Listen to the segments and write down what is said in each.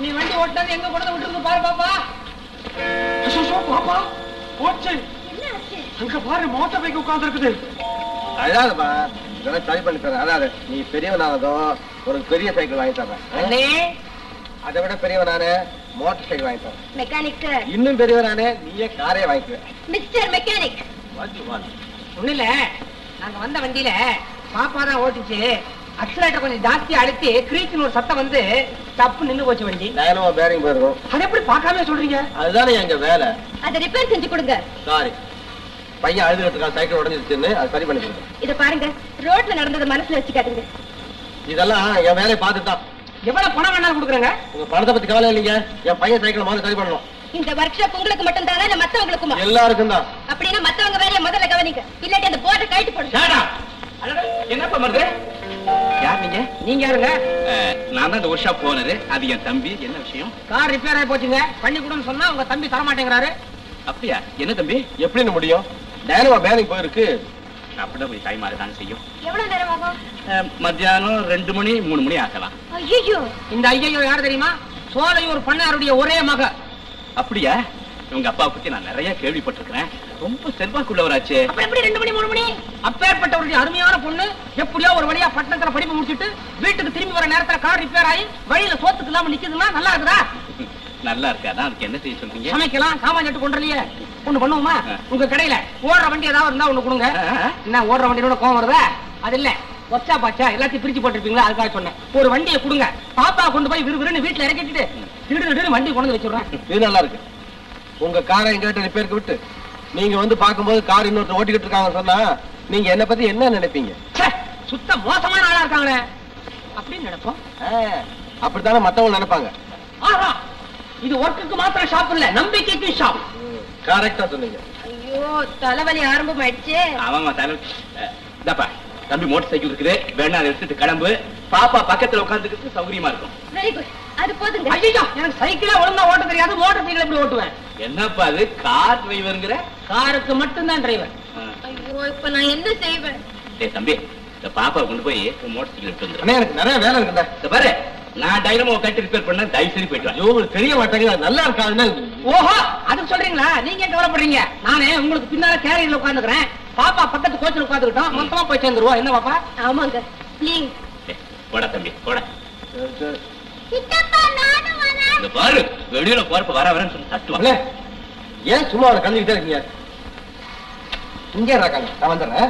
நீ வண்டி ஓட்டினது எங்க கொண்டு விட்டுருக்கு பாரு பாப்பா. அச்சோ, பாப்பா போச்சு. அங்க பாரு மோட்டார் பைக் உட்கார்ந்து இருக்குது அழாதப்பா இதெல்லாம் சரி பண்ணி தரேன் அழாத. நீ பெரியவனானதும் ஒரு பெரிய சைக்கிள் வாங்கி தரேன்? அண்ணே. அதை விட பெரியவனானே மோட்டார் சைக்கிள் வாங்கி தரேன் மெக்கானிக் இன்னும் பெரியவனானே நீயே காரே வாங்கிக்குவேன் மிஸ்டர் மெக்கானிக் வாங்கி வாங்க ஒண்ணு இல்ல நாங்க வந்த வண்டியில பாப்பா தான் ஓட்டுச்சு. அக்ஸலேட்டர் கொஞ்சம் ஜாஸ்தி அழுத்தி கிரீச்சுன்னு ஒரு சத்தம் வந்து தப்பு நின்னு போச்சு வண்டி. டைனமோ பேரிங் போயிருக்கும் அதை எப்படி பார்க்காம சொல்றீங்க? அதுதானே எங்க வேலை. அதை ரிப்பேர் செஞ்சு கொடுங்க. சாரி பையன் அழுதுகிட்டு இருக்கான் சைக்கிள் உடஞ்சிருச்சுன்னு அது சரி பண்ணி இத பாருங்க. ரோட்ல நடந்ததை மனசுல வச்சுக்காதீங்க. இதெல்லாம் என் வேலையை பார்த்துட்டு தான் எவ்வளவு பணம் வேணாலும் கொடுக்குறேங்க. உங்க பணத்தை பத்தி கவலை இல்லைங்க. என் பையன் சைக்கிள் முதல்ல சரி பண்ணணும். இந்த ஒர்க் ஷாப் உங்களுக்கு மட்டும் தானே இல்ல மத்தவங்களுக்குமா? எல்லாருக்கும் தான். அப்படின்னா மத்தவங்க வேலையை முதல்ல கவனிங்க. இல்லாட்டி அந்த போர்டை கழட்டி போடுங்க. என்னப்பா மருது நீங்க யாருங்க? நான் தான் இந்த ஒர்க் ஷாப் போனரு அது என் தம்பி. என்ன விஷயம்? கார் ரிப்பேர் ஆகி போச்சுங்க. பண்ணி கொடுன்னு சொன்னா உங்க தம்பி தர மாட்டேங்கிறாரு அப்படியா? என்ன தம்பி? எப்படின்னு முடியும்? பேரிங் போயிருக்கு. அப்படிதான் டைம் ஆகதான் செய்யும். எவ்வளவு நேரம் ஆகும்? மத்தியானம் ரெண்டு மணி மூணு மணி ஆகலாம். ஐயோ இந்த ஐயோ யார் தெரியுமா? சோலையூர் பண்ணாருடைய ஒரே மக. அப்படியா? உங்க அப்பா பத்தி நான் நிறைய கேள்விப்பட்டிருக்கிறேன். ரொம்ப செல்வாக்குள்ளவராச்சே. எப்படி ரெண்டு மணி மூணு மணி? அப்பேற்பட்டவருடைய அருமையான பொண்ணு எப்படியோ ஒரு வழியா பட்டணத்துல படிப்பு முடிச்சிட்டு வீட்டுக்கு திரும்பி வர நேரத்துல கார் ரிப்பேர் ஆகி வழியில சோத்துக்கு இல்லாம நிக்குதுன்னா நல்லா இருக்குதா? நல்லா இருக்காதான் அதுக்கு என்ன செய்ய சொல்றீங்க? சமைக்கலாம். சாமான் சட்டு கொண்டுலையே ஒண்ணு பண்ணுவோமா. உங்க கடையில ஓடுற வண்டி ஏதாவது இருந்தா ஒண்ணு கொடுங்க. என்ன ஓடுற வண்டியோட கோவம் வருதா? அது இல்ல. ஒச்சா பாச்சா எல்லாத்தையும் பிரிச்சு போட்டுருப்பீங்களா? அதுக்காக சொன்னேன். ஒரு வண்டியை கொடுங்க. பாப்பா கொண்டு போய் விறுவிறுன்னு வீட்டுல இறக்கிட்டு திடு திடுன்னு வண்டி கொண்டு வந்து வச்சிடுறேன். இது நல்லா இருக்கு. உங்க காரை எங்கிட்ட ரிப்பேருக்கு விட்டு நீங்க வந்து பார்க்கும்போது கார் இன்னொருத்தர் ஓட்டிக்கிட்டு இருக்காங்க சொன்னா நீங்க என்ன பத்தி என்ன நினைப்பீங்க? சுத்த மோசமான ஆளா இருக்காங்களே. அப்படின்னு நினைப்போம். அப்படித்தானே மத்தவங்க நினைப்பாங்க. ஆஹா இது ஒர்க்குக்கு மாத்திரம் ஷாப் இல்ல நம்பிக்கைக்கு ஷாப் கரெக்டா சொன்னீங்க. ஐயோ தலைவலி ஆரம்பமாயிடுச்சு. ஆமாமா தலை இந்தாப்பா தம்பி மோட்டர் சைக்கிள் இருக்குது வேணா எடுத்துட்டு கிளம்பு. பாப்பா பக்கத்துல உட்காந்துக்கிட்டு சௌகரியமா இருக்கும். வெரி குட் அது போதுங்க. ஐயோ எனக்கு சைக்கிளே ஒழுங்கா ஓட்ட தெரியாது மோட்டார் சைக்கிள் எப்படி ஓட்டுவேன்? என்னப்பா அது கார் டிரைவருங்கிற காருக்கு மட்டும்தான் டிரைவர் ஐயோ இப்ப நான் என்ன செய்வேன்? டேய் தம்பி இந்த பாப்பா கொண்டு போய் மோட்டர் சைக்கிள் எடுத்து வந்துரு. அண்ணா எனக்கு நிறைய வேலை இருக்குல்ல. இந்த பாரு நான் டைனமோ கட்டி ரிப்பேர் பண்ண தயவு சரி போயிட்டு. ஐயோ உங்களுக்கு தெரிய மாட்டேங்குது. அது நல்லா இருக்காதுன்னு ஓஹோ அதுக்கு சொல்றீங்களா? நீங்க கவலைப்படுறீங்க? நானே உங்களுக்கு பின்னால கேரியர்ல உட்காந்துக்கிறேன் பாப்பா பக்கத்து கோச்சில் உட்காந்துக்கிட்டோம் மொத்தமா போய் சேர்ந்துருவோம் என்ன பாப்பா? ஆமாங்க ப்ளீஸ் போடா தம்பி போடா. சித்தப்பா இந்த பாரு. வெளியில போறப்ப வர வரேன்னு சொல்லி அண்ணே, தட்டுவாங்க ஏன் சும்மா அவனை கண்டுக்கிட்டே இருக்கீங்க? இங்கே இருக்காங்க நான் வந்துடுறேன்.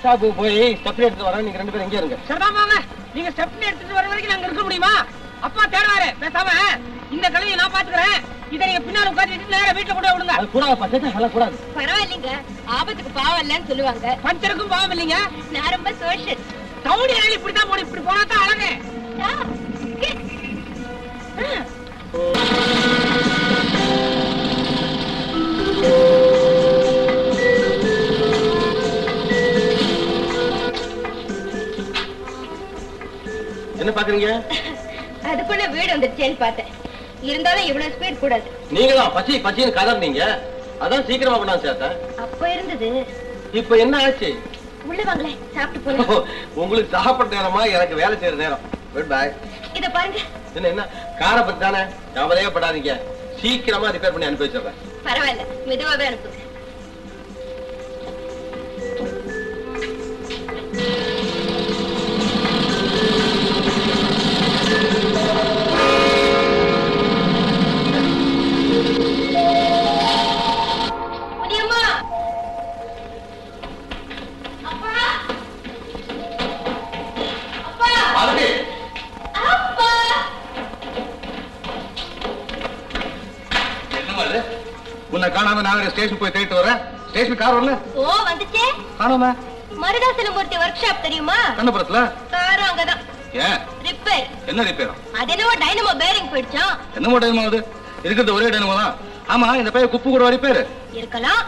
ஒர்க்ஷாப்புக்கு போய் ஸ்டெப் எடுத்து வரேன். நீங்க ரெண்டு பேரும் எங்கே இருங்க. சரிதான் வாங்க நீங்க ஸ்டெப்னி எடுத்துட்டு வர வரைக்கும் நாங்க இருக்க முடியுமா? அப்பா தேடுவாரு. பேசாம இந்த கழுவியை நான் பாத்துக்கிறேன். இதை நீங்க பின்னால உட்காந்துட்டு நேரா வீட்டுல கொண்டு போய் விடுங்க. அது கூடாது பச்சை அதெல்லாம் கூடாது. பரவாயில்லைங்க. ஆபத்துக்கு பாவம் இல்லைன்னு சொல்லுவாங்க. பஞ்சருக்கும் பாவம் இல்லைங்க. நான் ரொம்ப சோஷியல் டவுன் ஏறி இப்படித்தான் போகணும் இப்படி போனா தான் அழகு. என்ன பாக்குறீங்க? அதுக்குள்ள வீடு வந்துருச்சேன்னு பார்த்தேன். இருந்தாலும் இவ்வளவு ஸ்பீட் கூடாது. நீங்களா? பச்சை பச்சைன்னு கதறினீங்க அதான் சீக்கிரமா கொண்டாந்து சேர்த்தேன். அப்ப இருந்தது. இப்ப என்ன ஆச்சு? உள்ள வாங்களேன். சாப்பிட்டு போலாம். உங்களுக்கு சாப்பிட்ட நேரமா? எனக்கு வேலை செய்யற நேரம். குட் பை இத பாருங்க. என்ன என்ன? காரை பத்தி தானே? கவலையே படாதீங்க. சீக்கிரமா ரிப்பேர் பண்ணி அனுப்பி வச்சிடுறேன். பரவாயில்ல. மெதுவாவே அனுப்புங்க ஸ்டேஷன் போய் தேடிட்டு வரேன் ஸ்டேஷன் கார் வரல? ஓ வந்துச்சே. காணாம. மருதாசலமூர்த்தி ஒர்க் ஷாப் தெரியுமா? கண்ணபுரத்துல? காரும் அங்கதான். ஏன்? ரிப்பேர் என்ன ரிப்பேரா அது என்னவோ டைனமோ பேரிங் போயிடுச்சான் என்ன டைம் ஆகுது இருக்கிறது ஒரே டைம் தான். ஆமா இந்த பையன் குப்பு கூட ரிப்பேரு இருக்கலாம்.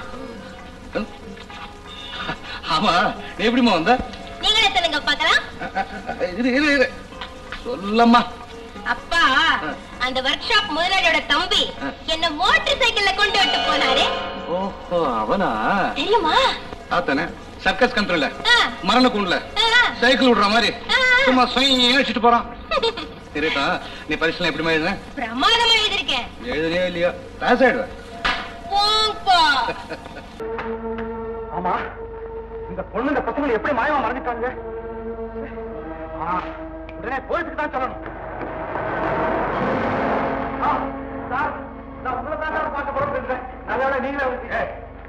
ஆமா நீ எப்படிமா வந்த? நீங்களே சொல்லுங்க பாக்கலாம் இரு இரு இரு. சொல்லம்மா. அப்பா அந்த ஒர்க் ஷாப் முதலாளியோட தம்பி என்ன மோட்டார் சைக்கிள்ல கொண்டு விட்டு போனாரு. ஓஹோ அவனா? தெரியுமா? ஆத்தானே சர்க்கஸ் கண்ட்ரோல்ல மரண கூண்டுல சைக்கிள் விடுற மாதிரி. சும்மா சுயங்கி அடிச்சிட்டு போறான். சரிதா நீ பரிசுலாம் எப்படிமா எழுதுன? பிரமாதமா எழுதிருக்கேன் எழுதுறியா இல்லையா? பாஸ் ஆயிடுவேன் போங்கப்பா. ஆமா இந்த பொண்ணு இந்த பசங்களை எப்படி மாயமா மறைஞ்சிட்டாங்க ஆ, உடனே போலீஸுக்கு தான் சொல்லணும். சார், நான் உங்களை தான் பார்க்க புறப்பட்டிருந்தேன். நல்ல நீங்களே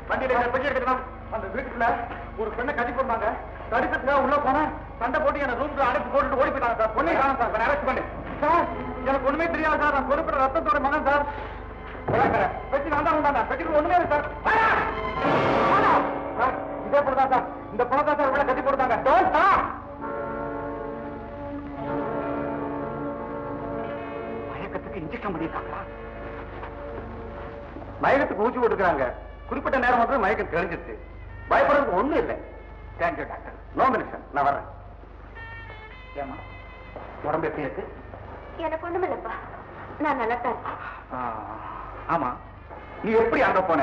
வண்டியில இந்த எடுத்துக்கலாம். அந்த வீட்டுல ஒரு பெண்ணை கட்டி போட்டாங்க. தடுக்கிறதுக்காக உள்ள போனேன். சண்டை போட்டு என்ன ரூம்ல அடைச்சு போட்டு ஓடி போயிட்டாங்க சார். பொண்ணை காணும் சார். அரெஸ்ட் பண்ணி. சார் எனக்கு ஒண்ணுமே தெரியாது சார். நான் கொடுக்குற ரத்தத்தோட மகன் சார். பெட்டி நான் தான் வந்தாங்க பெட்டிக்கு ஒண்ணுமே இல்லை சார். இதே போலதான் சார். இந்த பொண்ணை தான் சார் உள்ள கட்டி போட்டாங்க இன்ஜெக்ஷன் பண்ணிருக்காங்களா? மயக்கத்துக்கு ஊசி போட்டுக்கிறாங்க. குறிப்பிட்ட நேரம் மட்டும் மயக்கம் தெளிஞ்சிருச்சு. பயப்படுறதுக்கு ஒண்ணும் இல்லை. தேங்க்யூ டாக்டர் நோ மெடிசன் நான் வர்றேன். ஏமா உடம்பு எப்படி இருக்கு? எனக்கு ஒண்ணும் இல்லப்பா. நான் நல்லா தான் ஆமா. நீ எப்படி அங்க போன?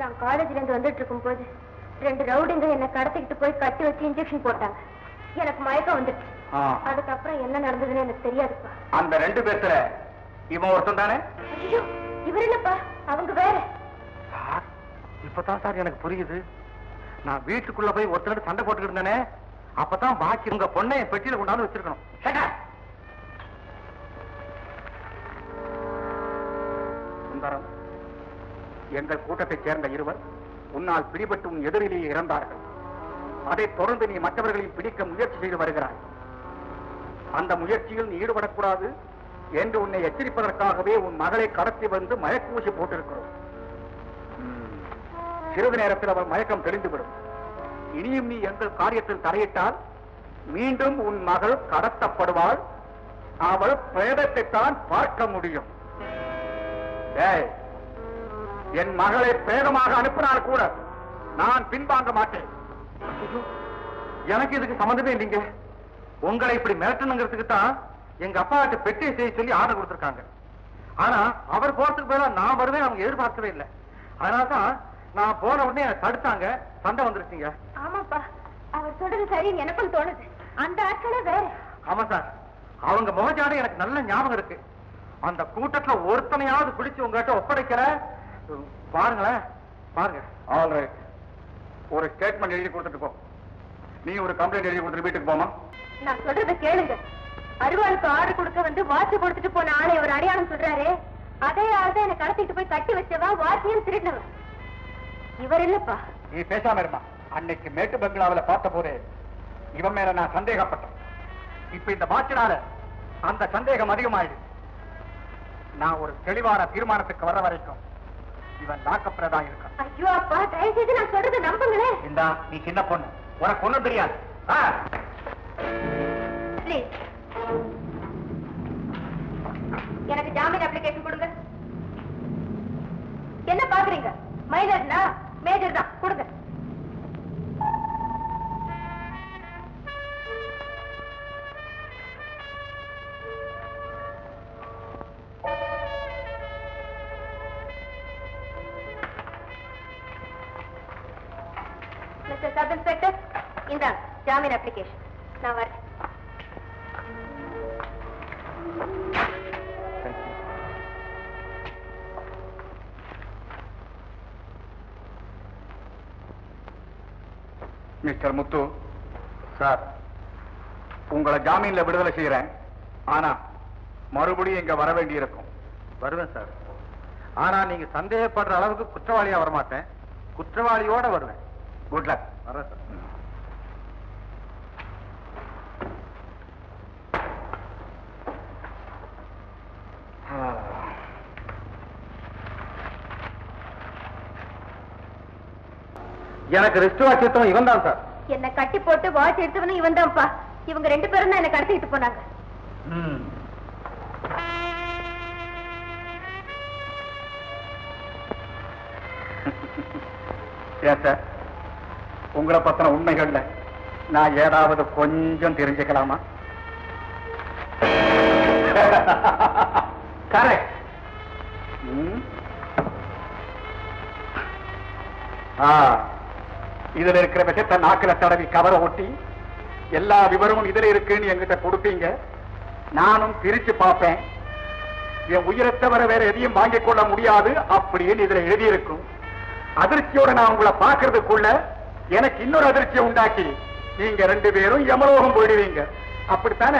நான் காலேஜ்ல இருந்து வந்துட்டு இருக்கும் போது ரெண்டு ரவுடிங்க என்ன கடத்திக்கிட்டு போய் கட்டி வச்சு இன்ஜெக்ஷன் போட்டாங்க. எனக்கு மயக்கம் வந்துட்டு அதுக்கப்புறம் என்ன நடந்ததுன்னு எனக்கு தெரியாதுப்பா. அந்த ரெண்டு பேர்த்துல இவன் ஒருத்தன் தானே? இவர் என்னப்பா? அவங்க வேற. சார் இப்பதான் சார் எனக்கு புரியுது. நான் வீட்டுக்குள்ள போய் ஒருத்தர் சண்டை போட்டுக்கிட்டு இருந்தேனே அப்பதான் பாக்கி உங்க பொண்ணை என் பெட்டியில கொண்டாந்து வச்சிருக்கணும். சுந்தரம் எங்கள் கூட்டத்தைச் சேர்ந்த இருவர் உன்னால் பிடிபட்டு உன் எதிரிலேயே இறந்தார்கள். அதைத் தொடர்ந்து நீ மற்றவர்களையும் பிடிக்க முயற்சி செய்து வருகிறாய். அந்த முயற்சியில் நீ ஈடுபடக்கூடாது. என்று உன்னை எச்சரிப்பதற்காகவே உன் மகளை கடத்தி வந்து மயக்கூசி போட்டிருக்கிறோம். சிறிது நேரத்தில் அவள் மயக்கம் தெளிந்துவிடும். இனியும் நீ எங்கள் காரியத்தில் தலையிட்டால் மீண்டும் உன் மகள் கடத்தப்படுவாள். அவள் பிரேதத்தைத்தான் பார்க்க முடியும். என் மகளை பிரேதமாக அனுப்பினால் கூட நான் பின்வாங்க மாட்டேன். எனக்கு இதுக்கு சம்மந்தமே இல்லைங்க. உங்களை இப்படி மிரட்டணுங்கிறதுக்கு தான் எங்க அப்பா கிட்ட பெட்டியை செய்ய சொல்லி ஆர்டர் கொடுத்திருக்காங்க. ஆனா அவர் போறதுக்கு பதிலா நான் வருவேன் அவங்க எதிர்பார்க்கவே இல்லை. அதனால தான் நான் போன உடனே என்னை தடுத்தாங்க. சண்டை வந்துருச்சுங்க. ஆமாப்பா. அவர் சொல்றது சரின்னு எனக்கும் தோணுது. அந்த ஆட்களே வேற. ஆமா சார். அவங்க முகஜாடை எனக்கு நல்ல ஞாபகம் இருக்கு. அந்த கூட்டத்துல ஒருத்தனையாவது பிடிச்சு உங்ககிட்ட ஒப்படைக்கிற பாருங்களேன். பாருங்க. ஆல் ரைட் ஒரு ஸ்டேட்மெண்ட் எழுதி கொடுத்துட்டு போ. நீ ஒரு கம்ப்ளைண்ட் எழுதி கொடுத்துட்டு வீட்டுக்கு போமா நான் சொல்றத கேளுங்க. அருவாளுக்கு ஆர்டர் கொடுக்க வந்து வாட்ச் கொடுத்துட்டு போன ஆளை ஒரு அடையாளம் சொல்றாரு. அதே ஆள் தான் என்ன கடத்திட்டு போய் கட்டி வச்சவா வாட்சியும் திருடினவன் இவர் இல்லப்பா. நீ பேசாம இருமா. அன்னைக்கு மேட்டு பங்களாவில பார்த்த போது இவன் மேல நான் சந்தேகப்பட்டேன். இப்ப இந்த மாற்றினால அந்த சந்தேகம் அதிகமாயிடுச்சு நான் ஒரு தெளிவான தீர்மானத்துக்கு வர வரைக்கும் இவன் லாக்கப்புறதா இருக்கான். ஐயோ அப்பா தயவு செய்து நான் சொல்றத நம்புங்களேன் இந்தா நீ சின்ன பொண்ணு. உனக்கு ஒண்ணும் தெரியாது. ஆ? ஜாமீன் அப்ளிகேஷன் கொடுங்க. என்ன பாக்குறீங்க மைனர்னா மேஜர் தான்? கொடுங்க. மிஸ்டர் சப் இன்ஸ்பெக்டர் இந்தாங்க ஜாமீன் அப்ளிகேஷன் நான் வரேன் மிஸ்டர் முத்து. சார் உங்களை ஜாமீன்ல விடுதலை செய்யறேன். ஆனா மறுபடியும் இங்க வர வேண்டி இருக்கும் வருவேன் சார். ஆனா நீங்க சந்தேகப்படுற அளவுக்கு குற்றவாளியா வரமாட்டேன். குற்றவாளியோட வருவேன். குட் லக் வரேன் சார். எனக்கு ரிஸ்ட் வாட்சியத்தும் இவன் தான் சார் என்ன கட்டி போட்டு வாட்ச் எடுத்தவனும் இவன் தான்ப்பா இவங்க ரெண்டு பேரும் தான் என்ன கடத்திட்டு போனாங்க. ஏன் சார் உங்களை பத்தின உண்மைகள்ல நான் ஏதாவது கொஞ்சம் தெரிஞ்சுக்கலாமா? கரெக்ட் இதுல இருக்கிற விஷத்தை நாக்கில தடவி கவரை ஒட்டி எல்லா விவரமும் இதுல இருக்குன்னு எங்கிட்ட கொடுப்பீங்க. நானும் பிரிச்சு பார்ப்பேன். என் உயிரை வேற எதையும் வாங்கிக் கொள்ள முடியாது அப்படின்னு இதுல எழுதியிருக்கும். அதிர்ச்சியோட நான் உங்களை பாக்குறதுக்குள்ள எனக்கு இன்னொரு அதிர்ச்சியை உண்டாக்கி நீங்க ரெண்டு பேரும் யமலோகம் போயிடுவீங்க. அப்படித்தானே?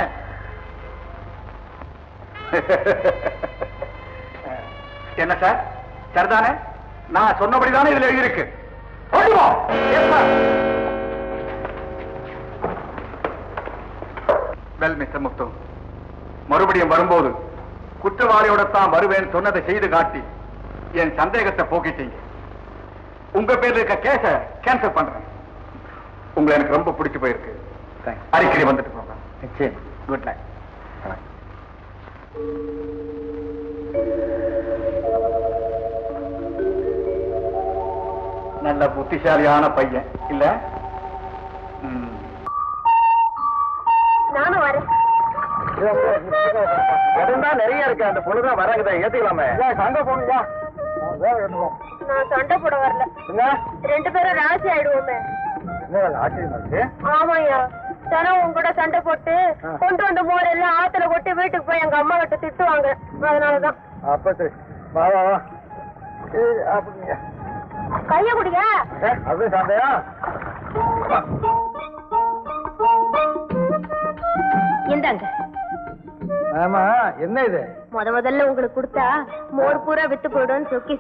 என்ன சார்? சரிதானே? நான் சொன்னபடிதானே இதுல எழுதியிருக்கு? வெல் மிஸ்டர் முத்து மறுபடியும் வரும்போது குற்றவாளியோட தான் வருவேன் சொன்னதை செய்து காட்டி என் சந்தேகத்தை போக்கிட்டீங்க. உங்க பேர்ல இருக்க கேஸ கேன்சல் பண்றேன். உங்களை எனக்கு ரொம்ப பிடிச்சு போயிருக்கு. அடிக்கடி வந்துட்டு போங்க. குட் நைட் நல்ல புத்திசாலியான பையன். இல்ல. நானும் வரேன். நிறைய இருக்கு. அந்த பொண்ணுதான் வராங்கதான் ஏத்துக்கலாமே. சண்டை போடுங்க நான் சண்டை போட வரல. ரெண்டு பேரும் ராசி ஆயிடுவோமே. ஆமாய்யா. தினம் உங்க கூட சண்டை போட்டு கொண்டு வந்த மோர் எல்லாம் ஆத்துல கொட்டி வீட்டுக்கு போய் எங்க அம்மா கிட்ட திட்டுவாங்க. அதனாலதான். அப்ப சரி. வா வா வா. அப்படிங்க கைய குடிங்க. அது சண்டையா இந்தாங்க. ஆமா என்ன இது? முத முதல்ல உங்களுக்கு கொடுத்தா மோர் பூரா வித்து போயிடும்னு சொக்கி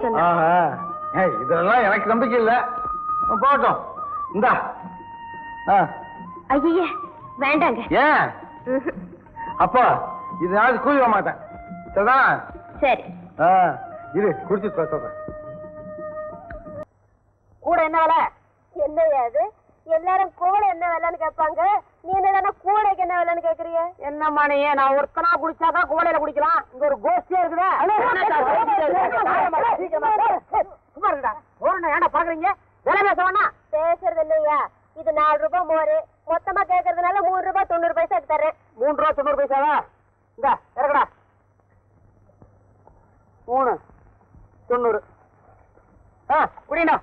ஏய், இதெல்லாம் எனக்கு நம்பிக்கை இல்ல. போட்டோம் இந்தா. ஐயே வேண்டாங்க. ஏன். அப்பா இது நாளைக்கு கூலி வர மாட்டேன். சரி. இரு குடிச்சு சொல்றேன் கூட என்ன வேலை? என்னையா அது? எல்லாரும் கூட என்ன வேலைன்னு கேட்பாங்க? நீ என்ன கூடைக்கு என்ன வேலைன்னு கேக்குறீங்க? என்ன மணியே நான் ஒருத்தனா குடிச்சாதான் கூடையில குடிக்கலாம் இங்க ஒரு கோஷ்டியா இருக்குதா. சும்மா ஏன்டா பாக்குறீங்க வேலை பேச வேணாம். பேசுறது இல்லையா? இது நாலு ரூபாய் மோரு. மொத்தமா கேக்குறதுனால மூணு ரூபாய் தொண்ணூறு பைசாக்கு தரேன் மூணு ரூபாய் தொண்ணூறு பைசாவா? இந்த இறக்கடா. மூணு தொண்ணூறு. ஆ குடிண்டா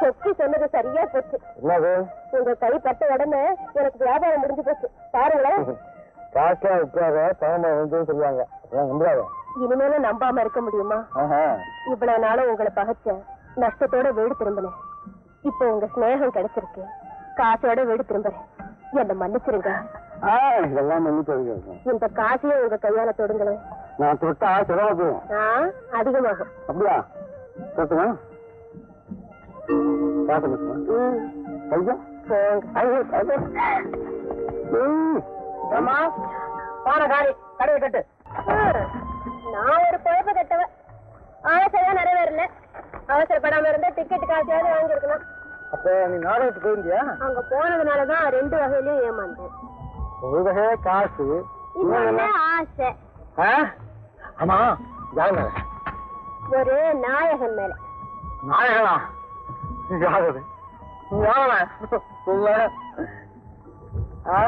சொக்கி சொன்னது சரியா போச்சு. என்னது? உங்க கை பட்ட உடனே எனக்கு வியாபாரம் முடிஞ்சு போச்சு. பாருங்களேன். காசா விற்காத பணமா வந்து சொல்லுவாங்க. நம்பாத. இனிமேலும் நம்பாம இருக்க முடியுமா? இவ்வளவு நாளும் உங்களை பகைச்சேன் நஷ்டத்தோட வீடு திரும்பினேன். இப்போ உங்க ஸ்நேகம் கிடைச்சிருக்கு. காசோட வீடு திரும்புறேன். என்ன மன்னிச்சிருங்க. இதெல்லாம் மன்னிப்பு இருக்கு. இந்த காசையும் உங்க கையால தொடுங்களேன். நான் தொட்டா செலவு போகும் ஆ, அதிகமாகும். அப்படியா? தொட்டுமா கடையை கட்டு. நான் ஒரு குழப்ப கட்டவ ஆசையா நிறைவேறல அவசரப்படாம இருந்தா டிக்கெட் காசையாவது வாங்கியிருக்கணும். அப்ப நீ நாடகத்துக்கு போயிருந்தியா? அங்க போனதுனாலதான் ரெண்டு வகையிலயும் ஏமாந்தேன். ஒரு வகையா காசு ஆசை? ஆமா யாரு ஒரு நாயகன் மேல. நாயகனா? யாரு யாரு சொல்ல ஆ?